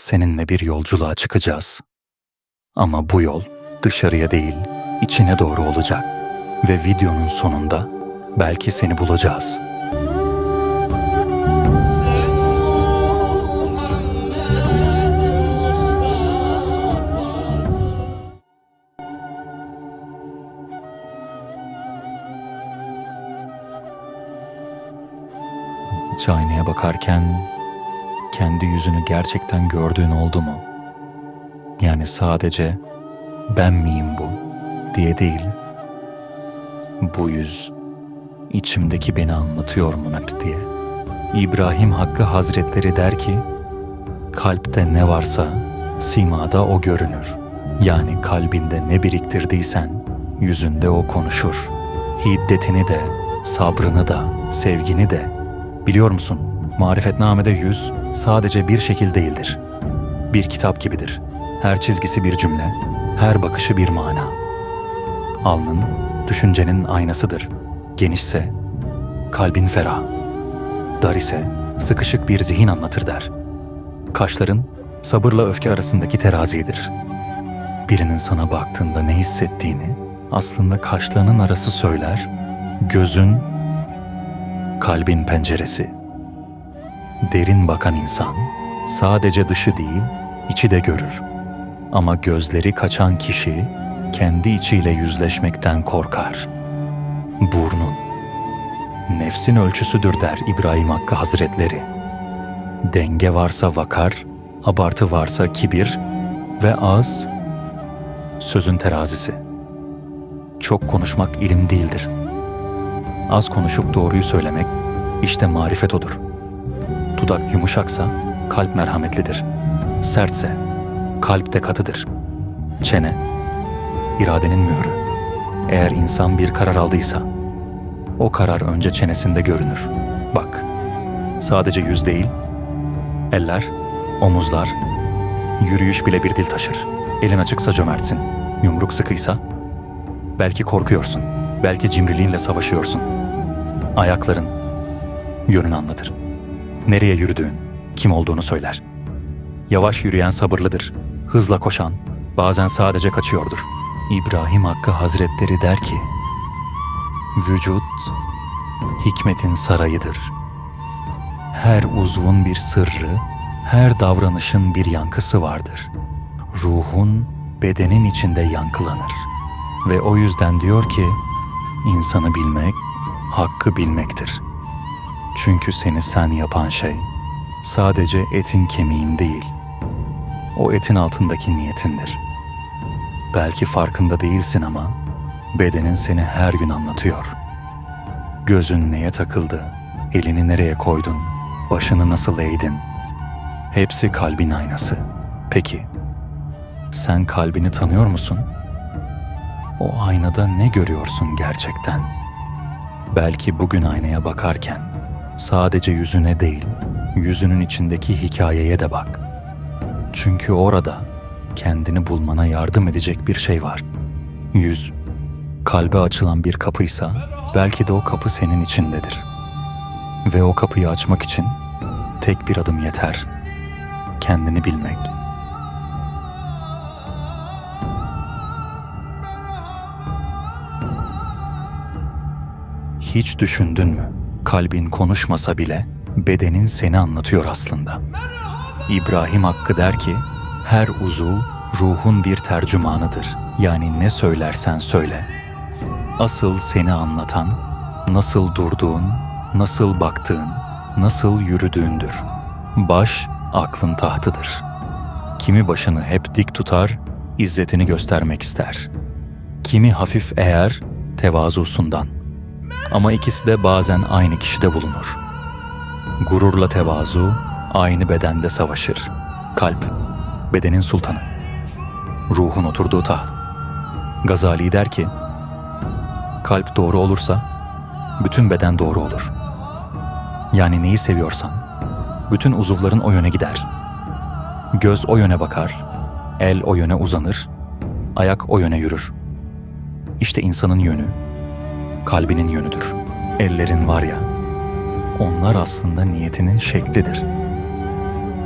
Seninle bir yolculuğa çıkacağız. Ama bu yol dışarıya değil, içine doğru olacak. Ve videonun sonunda belki seni bulacağız. Hiç aynaya bakarken kendi yüzünü gerçekten gördüğün oldu mu? Yani sadece ben miyim bu diye değil. Bu yüz içimdeki beni anlatıyor mu diye. İbrahim Hakkı Hazretleri der ki, kalpte ne varsa simada o görünür. Yani kalbinde ne biriktirdiysen yüzünde o konuşur. Hiddetini de, sabrını da, sevgini de. Biliyor musun? Marifetnamede yüz sadece bir şekil değildir. Bir kitap gibidir. Her çizgisi bir cümle, her bakışı bir mana. Alnın, düşüncenin aynasıdır. Genişse, kalbin ferah. Dar ise, sıkışık bir zihin anlatır der. Kaşların, sabırla öfke arasındaki terazidir. Birinin sana baktığında ne hissettiğini, aslında kaşlarının arası söyler, gözün, kalbin penceresi. Derin bakan insan, sadece dışı değil, içi de görür. Ama gözleri kaçan kişi, kendi içiyle yüzleşmekten korkar. Burnun, nefsin ölçüsüdür der İbrahim Hakkı Hazretleri. Denge varsa vakar, abartı varsa kibir ve ağız, sözün terazisi. Çok konuşmak ilim değildir. Az konuşup doğruyu söylemek, işte marifet odur. Dudak yumuşaksa, kalp merhametlidir. Sertse, kalp de katıdır. Çene, iradenin mührü. Eğer insan bir karar aldıysa, o karar önce çenesinde görünür. Bak, sadece yüz değil, eller, omuzlar, yürüyüş bile bir dil taşır. Elin açıksa cömertsin, yumruk sıkıysa, belki korkuyorsun, belki cimriliğinle savaşıyorsun. Ayakların, yönünü anlatır. Nereye yürüdüğün, kim olduğunu söyler. Yavaş yürüyen sabırlıdır, hızla koşan bazen sadece kaçıyordur. İbrahim Hakkı Hazretleri der ki, Vücut, hikmetin sarayıdır. Her uzvun bir sırrı, her davranışın bir yankısı vardır. Ruhun bedenin içinde yankılanır. Ve o yüzden diyor ki, insanı bilmek, hakkı bilmektir. Çünkü seni sen yapan şey, sadece etin kemiğin değil, o etin altındaki niyetindir. Belki farkında değilsin ama bedenin seni her gün anlatıyor. Gözün neye takıldı, elini nereye koydun, başını nasıl eğdin? Hepsi kalbin aynası. Peki, sen kalbini tanıyor musun? O aynada ne görüyorsun gerçekten? Belki bugün aynaya bakarken sadece yüzüne değil, yüzünün içindeki hikayeye de bak. Çünkü orada kendini bulmana yardım edecek bir şey var. Yüz, kalbe açılan bir kapıysa belki de o kapı senin içindedir. Ve o kapıyı açmak için tek bir adım yeter. Kendini bilmek. Hiç düşündün mü? Kalbin konuşmasa bile bedenin seni anlatıyor aslında. İbrahim Hakkı der ki, her uzuv ruhun bir tercümanıdır. Yani ne söylersen söyle. Asıl seni anlatan, nasıl durduğun, nasıl baktığın, nasıl yürüdüğündür. Baş, aklın tahtıdır. Kimi başını hep dik tutar, izzetini göstermek ister. Kimi hafif eğer, tevazusundan. Ama ikisi de bazen aynı kişide bulunur. Gururla tevazu aynı bedende savaşır. Kalp, bedenin sultanı. Ruhun oturduğu taht. Gazali der ki, kalp doğru olursa bütün beden doğru olur. Yani neyi seviyorsan, bütün uzuvların o yöne gider. Göz o yöne bakar, el o yöne uzanır, ayak o yöne yürür. İşte insanın yönü, kalbinin yönüdür. Ellerin var ya, onlar aslında niyetinin şeklidir.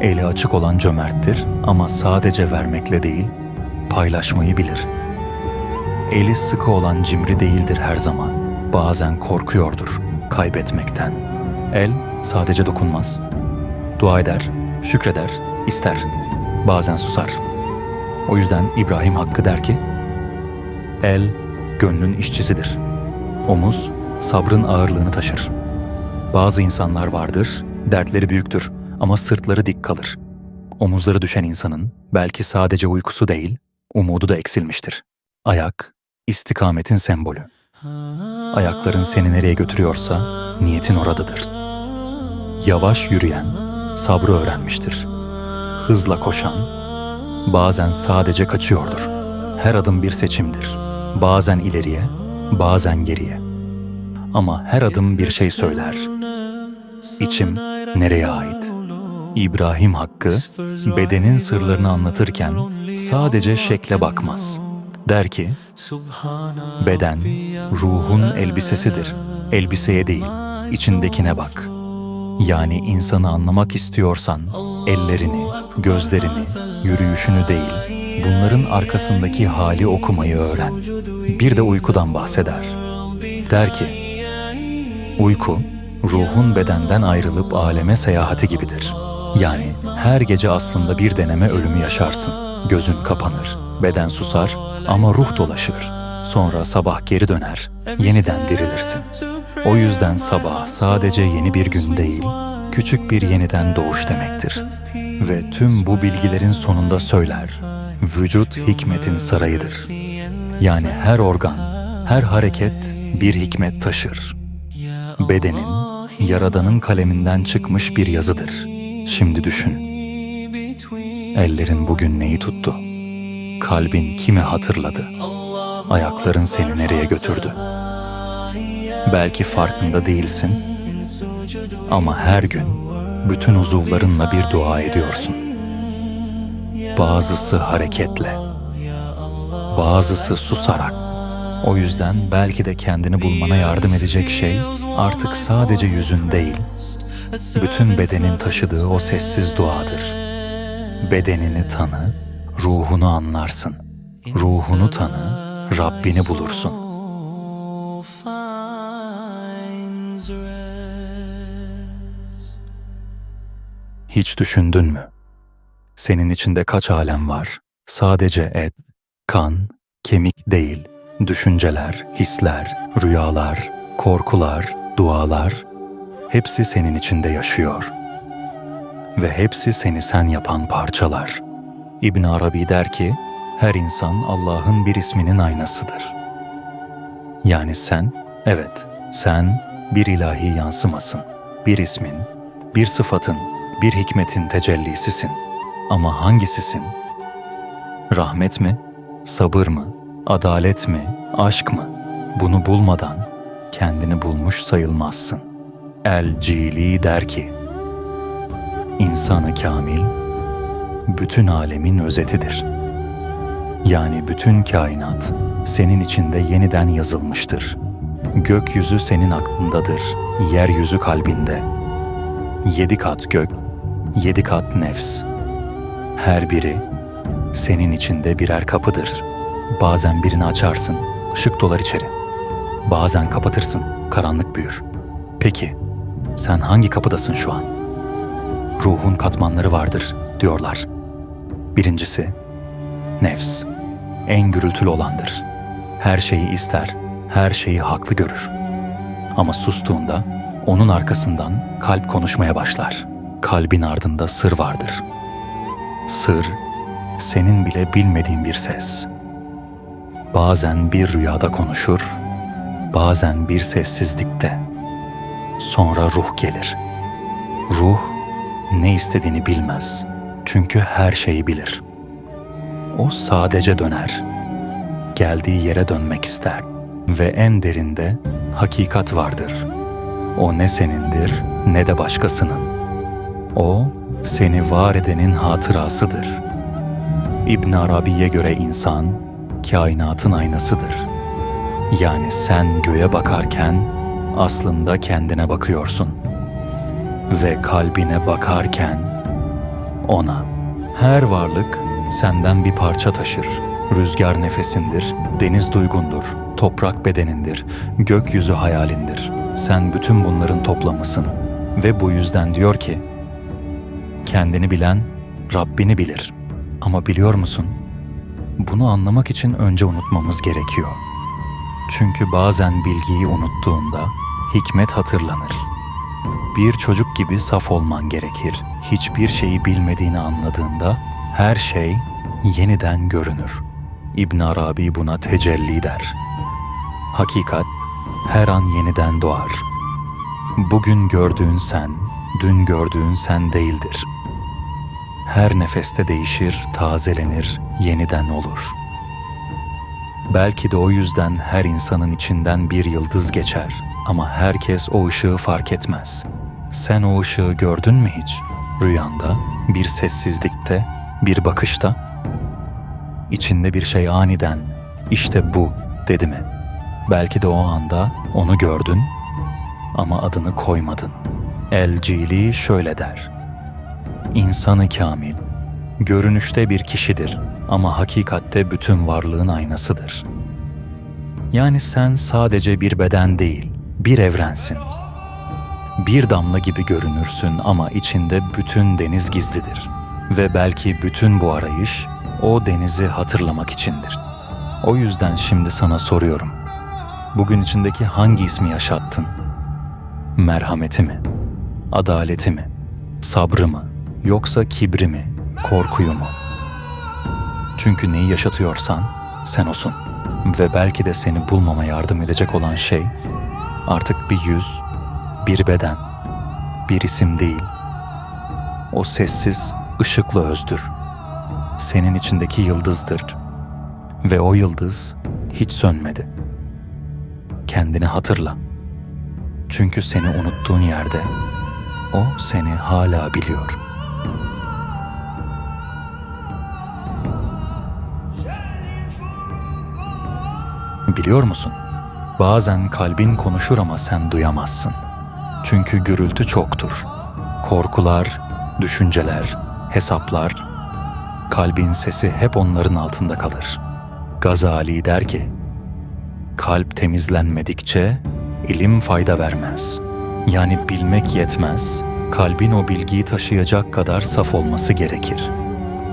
Eli açık olan cömerttir ama sadece vermekle değil, paylaşmayı bilir. Eli sıkı olan cimri değildir her zaman. Bazen korkuyordur kaybetmekten. El sadece dokunmaz. Dua eder, şükreder, ister. Bazen susar. O yüzden İbrahim Hakkı der ki, El, gönlün işçisidir. Omuz, sabrın ağırlığını taşır. Bazı insanlar vardır, dertleri büyüktür ama sırtları dik kalır. Omuzları düşen insanın belki sadece uykusu değil, umudu da eksilmiştir. Ayak, istikametin sembolü. Ayakların seni nereye götürüyorsa niyetin oradadır. Yavaş yürüyen sabrı öğrenmiştir. Hızla koşan bazen sadece kaçıyordur. Her adım bir seçimdir. Bazen ileriye, bazen geriye. Ama her adım bir şey söyler. İçim nereye ait? İbrahim Hakkı bedenin sırlarını anlatırken sadece şekle bakmaz. Der ki, beden ruhun elbisesidir. Elbiseye değil, içindekine bak. Yani insanı anlamak istiyorsan ellerini, gözlerini, yürüyüşünü değil, bunların arkasındaki hali okumayı öğren. Bir de uykudan bahseder. Der ki, uyku ruhun bedenden ayrılıp aleme seyahati gibidir. Yani her gece aslında bir deneme ölümü yaşarsın. Gözün kapanır, beden susar ama ruh dolaşır. Sonra sabah geri döner, yeniden dirilirsin. O yüzden sabah sadece yeni bir gün değil, küçük bir yeniden doğuş demektir. Ve tüm bu bilgilerin sonunda söyler, vücut hikmetin sarayıdır. Yani her organ, her hareket bir hikmet taşır. Bedenin, Yaradan'ın kaleminden çıkmış bir yazıdır. Şimdi düşün. Ellerin bugün neyi tuttu? Kalbin kimi hatırladı? Ayakların seni nereye götürdü? Belki farkında değilsin ama her gün bütün uzuvlarınla bir dua ediyorsun. Bazısı hareketle, bazısı susarak. O yüzden belki de kendini bulmana yardım edecek şey artık sadece yüzün değil, bütün bedenin taşıdığı o sessiz duadır. Bedenini tanı, ruhunu anlarsın. Ruhunu tanı, Rabbini bulursun. Hiç düşündün mü? Senin içinde kaç alem var? Sadece et, kan, kemik değil. Düşünceler, hisler, rüyalar, korkular, dualar hepsi senin içinde yaşıyor. Ve hepsi seni sen yapan parçalar. İbn Arabi der ki, her insan Allah'ın bir isminin aynasıdır. Yani sen, evet, sen bir ilahi yansımasın. Bir ismin, bir sıfatın, bir hikmetin tecellisisin. Ama hangisisin? Rahmet mi? Sabır mı? Adalet mi? Aşk mı? Bunu bulmadan kendini bulmuş sayılmazsın. El-Cili der ki, İnsanı kamil, bütün alemin özetidir. Yani bütün kainat senin içinde yeniden yazılmıştır. Gökyüzü senin aklındadır, yeryüzü kalbinde. Yedi kat gök, yedi kat nefs. Her biri senin içinde birer kapıdır. Bazen birini açarsın, ışık dolar içeri. Bazen kapatırsın, karanlık büyür. Peki, sen hangi kapıdasın şu an? Ruhun katmanları vardır, diyorlar. Birincisi, nefs. En gürültülü olandır. Her şeyi ister, her şeyi haklı görür. Ama sustuğunda onun arkasından kalp konuşmaya başlar. Kalbin ardında sır vardır. Sır, senin bile bilmediğin bir ses. Bazen bir rüyada konuşur, bazen bir sessizlikte. Sonra ruh gelir. Ruh ne istediğini bilmez. Çünkü her şeyi bilir. O sadece döner. Geldiği yere dönmek ister ve en derinde hakikat vardır. O ne senindir ne de başkasının. O seni var edenin hatırasıdır. İbn Arabi'ye göre insan kainatın aynasıdır. Yani sen göğe bakarken aslında kendine bakıyorsun ve kalbine bakarken ona. Her varlık senden bir parça taşır. Rüzgar nefesindir, deniz duygundur, toprak bedenindir, gökyüzü hayalindir. Sen bütün bunların toplamısın ve bu yüzden diyor ki, kendini bilen Rabbini bilir. Ama biliyor musun? Bunu anlamak için önce unutmamız gerekiyor. Çünkü bazen bilgiyi unuttuğunda hikmet hatırlanır. Bir çocuk gibi saf olman gerekir. Hiçbir şeyi bilmediğini anladığında her şey yeniden görünür. İbn Arabi buna tecelli der. Hakikat her an yeniden doğar. Bugün gördüğün sen, dün gördüğün sen değildir. Her nefeste değişir, tazelenir, yeniden olur. Belki de o yüzden her insanın içinden bir yıldız geçer ama herkes o ışığı fark etmez. Sen o ışığı gördün mü hiç? Rüyanda, bir sessizlikte, bir bakışta? İçinde bir şey aniden, işte bu dedi mi? Belki de o anda onu gördün ama adını koymadın. El Cili şöyle der. İnsanı kamil, görünüşte bir kişidir ama hakikatte bütün varlığın aynasıdır. Yani sen sadece bir beden değil, bir evrensin. Bir damla gibi görünürsün ama içinde bütün deniz gizlidir. Ve belki bütün bu arayış o denizi hatırlamak içindir. O yüzden şimdi sana soruyorum. Bugün içindeki hangi ismi yaşattın? Merhameti mi? Adaleti mi? Sabrı mı? Yoksa kibri mi? Korkuyu mu? Çünkü neyi yaşatıyorsan sen osun. Ve belki de seni bulmama yardım edecek olan şey artık bir yüz, bir beden, bir isim değil. O sessiz, ışıklı özdür. Senin içindeki yıldızdır. Ve o yıldız hiç sönmedi. Kendini hatırla. Çünkü seni unuttuğun yerde o seni hala biliyor. Biliyor musun? Bazen kalbin konuşur ama sen duyamazsın. Çünkü gürültü çoktur. Korkular, düşünceler, hesaplar, kalbin sesi hep onların altında kalır. Gazali der ki, kalp temizlenmedikçe ilim fayda vermez. Yani bilmek yetmez, kalbin o bilgiyi taşıyacak kadar saf olması gerekir.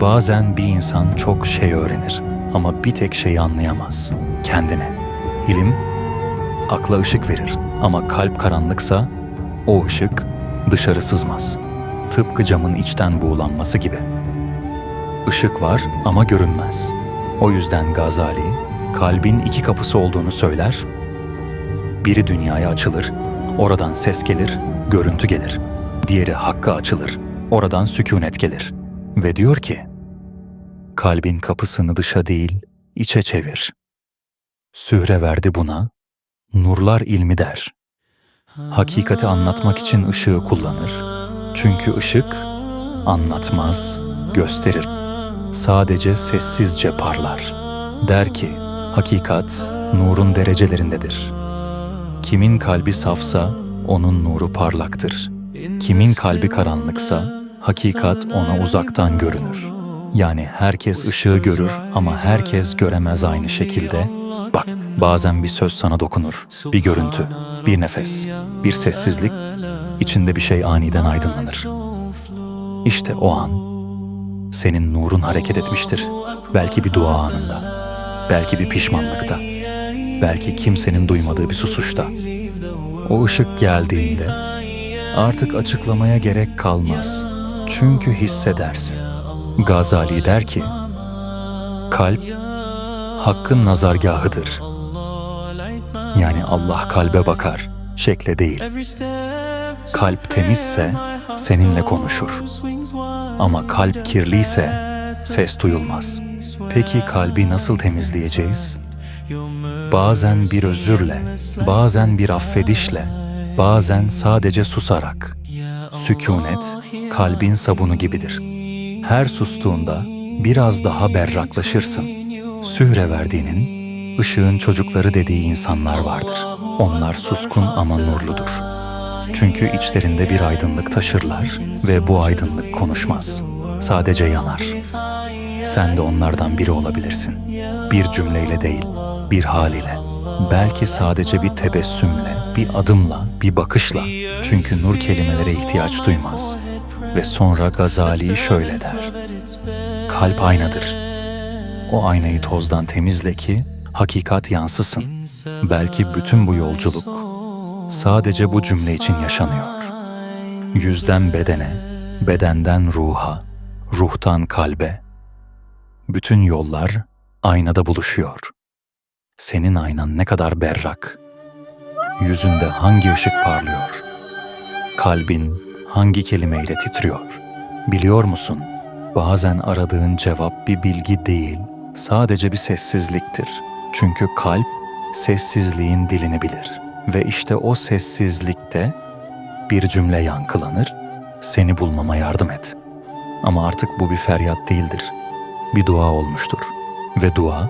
Bazen bir insan çok şey öğrenir ama bir tek şeyi anlayamaz, kendini. İlim akla ışık verir ama kalp karanlıksa o ışık dışarı sızmaz. Tıpkı camın içten buğulanması gibi. Işık var ama görünmez. O yüzden Gazali kalbin iki kapısı olduğunu söyler. Biri dünyaya açılır, oradan ses gelir, görüntü gelir. Diğeri hakka açılır, oradan sükunet gelir. Ve diyor ki, kalbin kapısını dışa değil, içe çevir. Sühre verdi buna, nurlar ilmi der. Hakikati anlatmak için ışığı kullanır. Çünkü ışık anlatmaz, gösterir. Sadece sessizce parlar. Der ki, hakikat nurun derecelerindedir. Kimin kalbi safsa onun nuru parlaktır. Kimin kalbi karanlıksa hakikat ona uzaktan görünür. Yani herkes ışığı görür ama herkes göremez aynı şekilde. Bak, bazen bir söz sana dokunur, bir görüntü, bir nefes, bir sessizlik, içinde bir şey aniden aydınlanır. İşte o an senin nurun hareket etmiştir. Belki bir dua anında, belki bir pişmanlıkta, belki kimsenin duymadığı bir susuşta. O ışık geldiğinde artık açıklamaya gerek kalmaz. Çünkü hissedersin. Gazali der ki, kalp hakkın nazargahıdır. Yani Allah kalbe bakar, şekle değil. Kalp temizse seninle konuşur. Ama kalp kirliyse ses duyulmaz. Peki kalbi nasıl temizleyeceğiz? Bazen bir özürle, bazen bir affedişle, bazen sadece susarak. Sükunet kalbin sabunu gibidir. Her sustuğunda biraz daha berraklaşırsın. Sühre verdiğinin, ışığın çocukları dediği insanlar vardır. Onlar suskun ama nurludur. Çünkü içlerinde bir aydınlık taşırlar ve bu aydınlık konuşmaz. Sadece yanar. Sen de onlardan biri olabilirsin. Bir cümleyle değil, bir hal ile. Belki sadece bir tebessümle, bir adımla, bir bakışla. Çünkü nur kelimelere ihtiyaç duymaz. Ve sonra Gazali şöyle der. Kalp aynadır. O aynayı tozdan temizle ki hakikat yansısın. Belki bütün bu yolculuk sadece bu cümle için yaşanıyor. Yüzden bedene, bedenden ruha, ruhtan kalbe. Bütün yollar aynada buluşuyor. Senin aynan ne kadar berrak. Yüzünde hangi ışık parlıyor? Kalbin hangi kelimeyle titriyor? Biliyor musun? Bazen aradığın cevap bir bilgi değil, sadece bir sessizliktir. Çünkü kalp sessizliğin dilini bilir ve işte o sessizlikte bir cümle yankılanır, seni bulmama yardım et. Ama artık bu bir feryat değildir. Bir dua olmuştur. Ve dua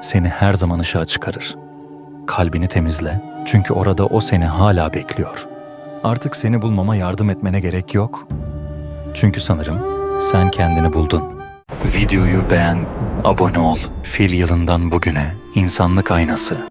seni her zaman ışığa çıkarır. Kalbini temizle çünkü orada o seni hala bekliyor. Artık seni bulmama yardım etmene gerek yok. Çünkü sanırım sen kendini buldun. Videoyu beğen, abone ol. Fil yılından bugüne insanlık aynası.